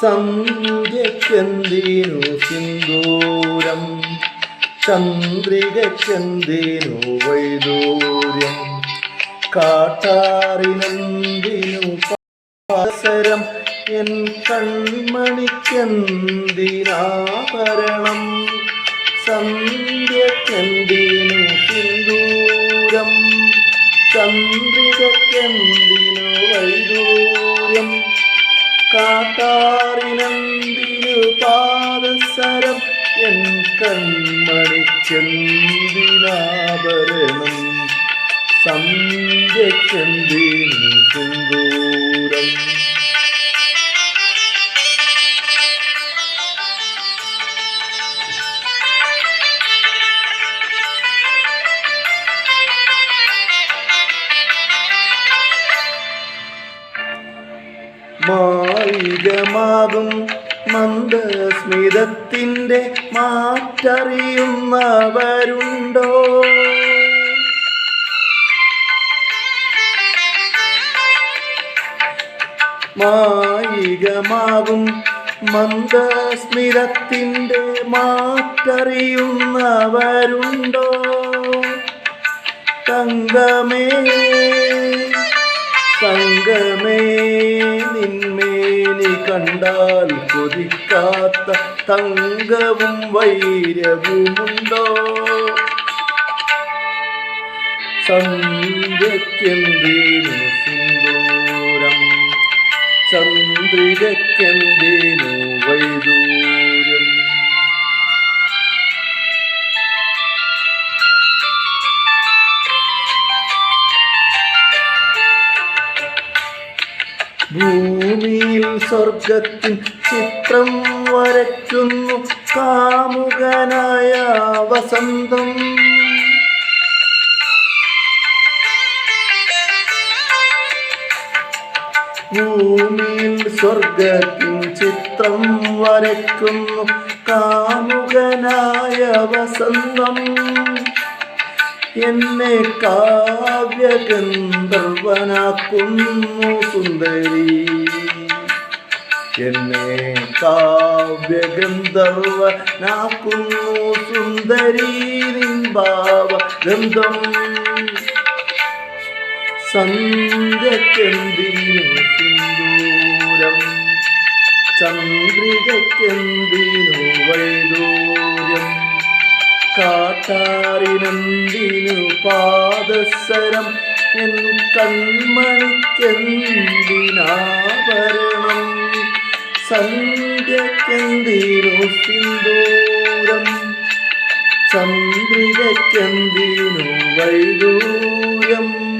സന്ധ്യക്കെന്തിനു സിന്ദൂരം ചന്ദ്രികക്കെന്തിനു വൈദൂര്യം. കാട്ടാറിനെന്തിനു പാസരം N കൺമണിക്കെന്തിനാഭരണം സന്ധ്യക്കെന്തിനു സിന്ദൂരം ചന്ദ്രികക്കെന്തിനു കാട്ടാറിനന്തിനു പാദസരം N കൺമണിക്കെന്തിനാഭരണം സന്ധ്യക്കെന്തിനു സിന്ദൂരം. മായികമാകും മന്ദസ്മിതത്തിന്റെ മാറ്ററിയുന്നവരുണ്ടോ? മായികമാകും മന്ദസ്മിതത്തിന്റെ മാറ്ററിയുന്നവരുണ്ടോ? തങ്കമേ തങ്കമേ നിന്മേനി കണ്ടാൽ കൊതിക്കാത്ത തങ്കവും വൈരവുമുണ്ടോ? സന്ധ്യക്കെന്തിനു സിന്ദൂരം? വൈദൂരം വൈദൂര്യം? ഭൂമിയിൽ സ്വർഗത്തിൻ ചിത്രം വരയ്ക്കുന്നു കാമുകനായ വസന്തം. ഭൂമിയിൽ സ്വർഗത്തിൻ ചിത്രം വരയ്ക്കുന്നു കാമുകനായ വസന്തം. എന്നെ കാവ്യഗന്ധർവനാക്കുന്നു സുന്ദരി. എന്നെ കാവ്യഗന്ധർവനാക്കുന്നു സുന്ദരി നിൻഭാവ ഗന്ധം സന്ധ്യക്കെന്തിനു സിന്ദൂരം? ചന്ദ്രികക്കെന്തിനു വൈദൂര്യം? കാട്ടാറിനന്തിനു പാദസരം എൻ കൺമണിക്കെന്തിനാഭരണം? സന്ധ്യക്കെന്തിനു സിന്ദൂരം? ചന്ദ്രികക്കെന്തിനു വൈദൂര്യം?